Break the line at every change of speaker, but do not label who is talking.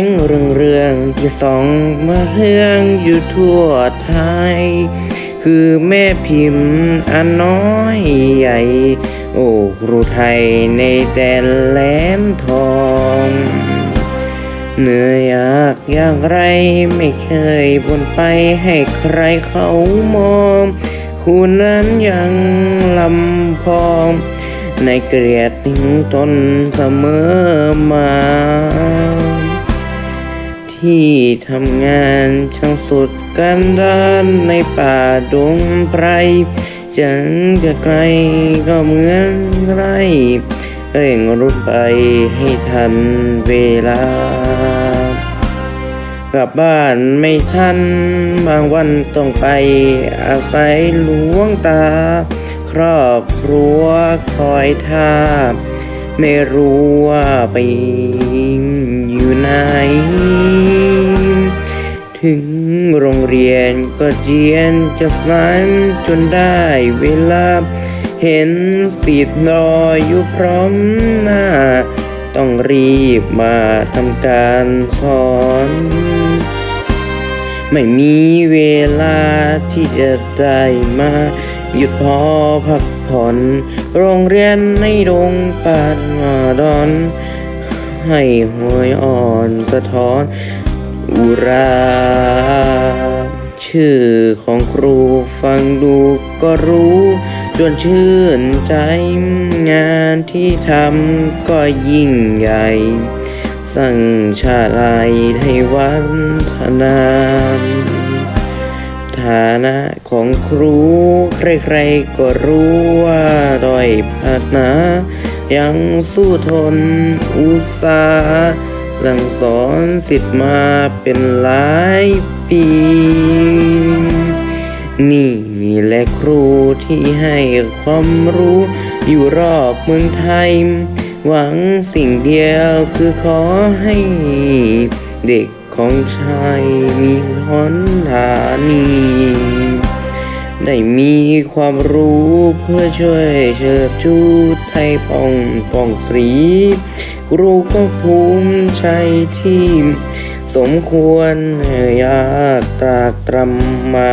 งเรื่องเรื่องที่สองมาเรื่องอยู่ทั่วไทย คือแม่พิมพ์อันน้อยใหญ่ โอ้ครูไทยในแดนแหลมทองเหนื่อยยากอย่างไรไม่เคยบนไปให้ใครเขามองคุณนั้นยังลำพองในเกลียดทิ้งตนเสมอมา ที่ทำงานช่างสุดกันดานในป่าดงไพรจังจะไกลก็เหมือนไรเร่งรุดไปให้ทันเวลา กลับบ้านไม่ทัน บางวันต้องไปอาศัยหลวงตา ครอบครัวคอยท่า ไม่รู้ว่าไปอยู่ไหน ถึงโรงเรียนก็เจียนจะสายจนได้เวลา เห็นสิทธิ์รออยู่พร้อมหน้า ต้องรีบมาทำการสอนไม่มีเวลาที่จะได้มาหยุดพอพักผ่อน โรงเรียนในโรงปานมาดอน ให้หวยอ่อนสะท้อนอุรา ชื่อของครูฟังดูก็รู้จนชื่นใจงานที่ทำก็ยิ่งใหญ่ สั่งชาลายให้วันธนา นฐานะของครู ใครๆก็รู้ว่าด้อยพัฒนายังสู้ทนอุตสาห์สั่งสอนสิทธิ์มาเป็นหลายปี นี่แหละครูที่ให้ความรู้อยู่รอบเมืองไทย หวังสิ่งเดียวคือขอให้เด็ก ของชายมีหนทานีได้มีความรู้เพื่อช่วยเชิดชูไทยปองปองศรีครูก็ภูมิใจที่สมควรอยากตรากตรำมา